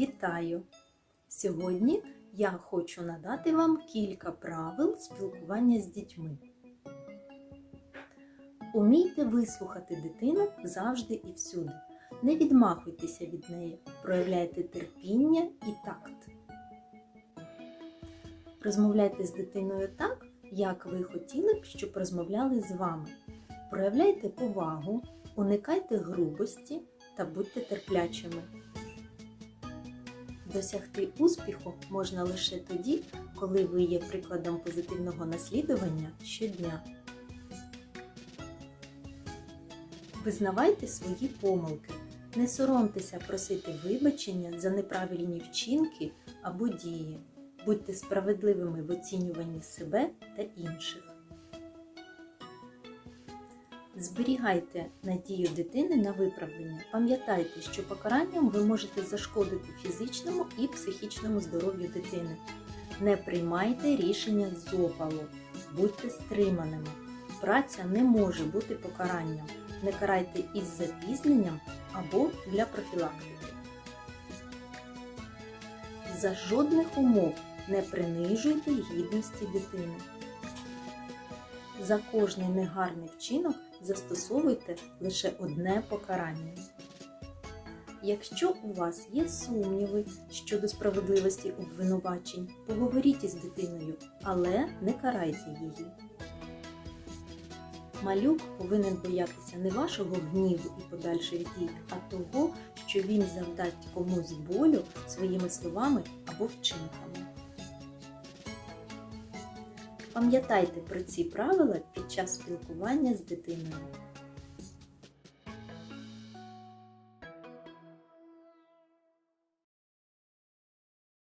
Вітаю! Сьогодні я хочу надати вам кілька правил спілкування з дітьми. Умійте вислухати дитину завжди і всюди. Не відмахуйтеся від неї, проявляйте терпіння і такт. Розмовляйте з дитиною так, як ви хотіли б, щоб розмовляли з вами. Проявляйте повагу, уникайте грубості та будьте терплячими. Досягти успіху можна лише тоді, коли ви є прикладом позитивного наслідування щодня. Визнавайте свої помилки. Не соромтеся просити вибачення за неправильні вчинки або дії. Будьте справедливими в оцінюванні себе та інших. Зберігайте надію дитини на виправлення. Пам'ятайте, що покаранням ви можете зашкодити фізичному і психічному здоров'ю дитини. Не приймайте рішення з опалу, будьте стриманими. Праця не може бути покаранням. Не карайте із запізненням або для профілактики. За жодних умов не принижуйте гідності дитини. За кожний негарний вчинок застосовуйте лише одне покарання. Якщо у вас є сумніви щодо справедливості обвинувачень, поговоріть із дитиною, але не карайте її. Малюк повинен боятися не вашого гніву і подальших дій, а того, що він завдасть комусь болю своїми словами або вчинками. Пам'ятайте про ці правила під час спілкування з дитиною.